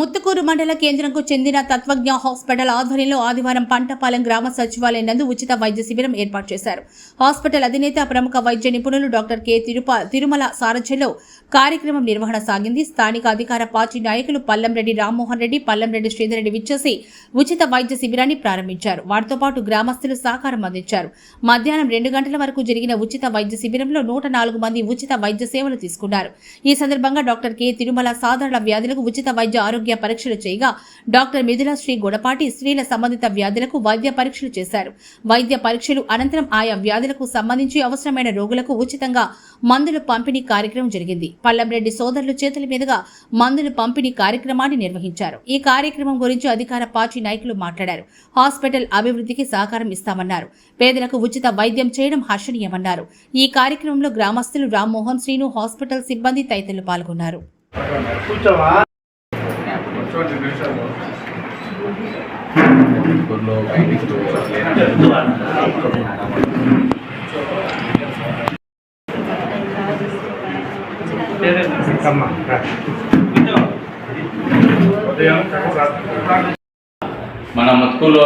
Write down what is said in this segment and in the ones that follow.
ముత్తుకూరు మండల కేంద్రంకు చెందిన తత్వజ్ఞ హాస్పిటల్ ఆధ్వర్యంలో ఆదివారం పంటపాలెం గ్రామ సచివాలయం నందు ఉచిత వైద్య శిబిరం ఏర్పాటు చేశారు. హాస్పిటల్ అధినేత ప్రముఖ వైద్య నిపుణులు డాక్టర్ కె తిరుప తిరుమల సారథ్యంలో కార్యక్రమం నిర్వహణ సాగింది. స్థానిక అధికార పార్టీ నాయకులు పల్లంరెడ్డి రామ్మోహన్ రెడ్డి పల్లంరెడ్డి శ్రీధరెడ్డి విచ్చేసి ఉచిత వైద్య శిబిరాన్ని ప్రారంభించారు. వారితో పాటు గ్రామస్తులు సహకారం అందించారు. మధ్యాహ్నం రెండు గంటల వరకు జరిగిన ఉచిత వైద్య శిబిరంలో నూట నాలుగు మంది ఉచిత వైద్య సేవలు తీసుకున్నారు. ఈ సందర్భంగా డాక్టర్ కె తిరుమల సాధారణ వ్యాధులకు ఉచిత వైద్య ఆరోగ్య పరీక్షలు చేయగా డాక్టర్ మిథుల శ్రీ గుడపాటి స్త్రీల సంబంధిత వ్యాధులకు వైద్య పరీక్షలు చేశారు. వైద్య పరీక్షలు అనంతరం ఆయా వ్యాధులకు సంబంధించి అవసరమైన రోగులకు ఉచితంగా మందులు పంపిణీ కార్యక్రమం జరిగింది. పల్లంరెడ్డి సోదరులు చేతుల మీదుగా మందులు పంపిణీ కార్యక్రమాన్ని నిర్వహించారు. ఈ కార్యక్రమం గురించి అధికార పార్టీ నాయకులు మాట్లాడారు. హాస్పిటల్ అభివృద్ధికి సహకారం ఇస్తామన్నారు. పేదలకు ఉచిత వైద్యం చేయడం హర్షణీయమన్నారు. ఈ కార్యక్రమంలో గ్రామస్తులు రామ్మోహన్ శ్రీను హాస్పిటల్ సిబ్బంది తదితరులు పాల్గొన్నారు. బయటికి మన ముత్కూరులో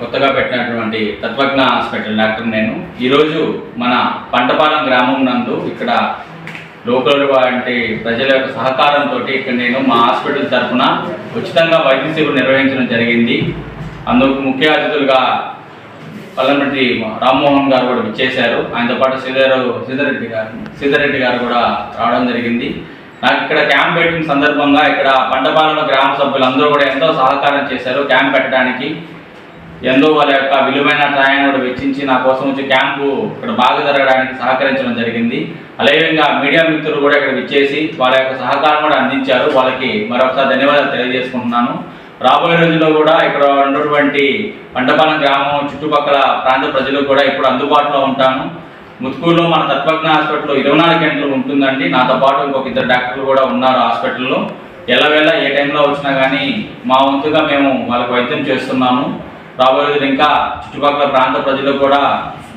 కొత్తగా పెట్టినటువంటి తత్వజ్ఞ హాస్పిటల్ డాక్టర్ నేను. ఈరోజు మన పంటపాలెం గ్రామం నందు ఇక్కడ లోకల్ వంటి ప్రజల యొక్క సహకారంతో ఇక్కడ నేను మా హాస్పిటల్ తరఫున ఉచితంగా వైద్య సేవలు నిర్వహించడం జరిగింది. అందుకు ముఖ్య అతిథులుగా పల్లెమటి రామ్మోహన్ గారు కూడా విచ్చేశారు. ఆయనతో పాటు శ్రీధర్ శ్రీధర్రెడ్డి గారు శ్రీధర్రెడ్డి గారు కూడా రావడం జరిగింది. నాకు ఇక్కడ క్యాంప్ పెట్టిన సందర్భంగా ఇక్కడ పంటపాలెంలో గ్రామ సభ్యులందరూ కూడా ఎంతో సహకారం చేశారు క్యాంప్ పెట్టడానికి. ఎంతో వాళ్ళ యొక్క విలువైన టైం కూడా వెచ్చించి నా కోసం వచ్చి క్యాంపు ఇక్కడ బాగా జరగడానికి సహకరించడం జరిగింది. అదేవిధంగా మీడియా మిత్రులు కూడా ఇక్కడ విచ్చేసి వాళ్ళ యొక్క సహకారం కూడా అందించారు. వాళ్ళకి మరొకసారి ధన్యవాదాలు తెలియజేసుకుంటున్నాను. రాబోయే రోజుల్లో కూడా ఇక్కడ ఉన్నటువంటి పంటపాలెం గ్రామం చుట్టుపక్కల ప్రాంత ప్రజలకు కూడా ఇప్పుడు అందుబాటులో ఉంటాను. ముత్కూరులో మన తత్వజ్ఞ హాస్పిటల్లో ఇరవై నాలుగు గంటలు ఉంటుందండి. నాతో పాటు ఇంకొక ఇద్దరు డాక్టర్లు కూడా ఉన్నారు హాస్పిటల్లో. ఎల్లవేళ ఏ టైంలో వచ్చినా కానీ మా వంతుగా మేము వాళ్ళకు వైద్యం చేస్తున్నాము. రాబోయే ఇంకా చుట్టుపక్కల ప్రాంత ప్రజలు కూడా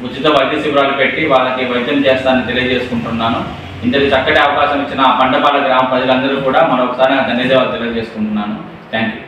ఉచిత వైద్య శిబిరాలు పెట్టి వాళ్ళకి వైద్యం చేస్తానని తెలియజేసుకుంటున్నాను. ఇంతటి చక్కటి అవకాశం ఇచ్చిన పంటపాల గ్రామ ప్రజలందరూ కూడా మరొకసారి ధన్యవాదాలు తెలియజేసుకుంటున్నాను. Thank you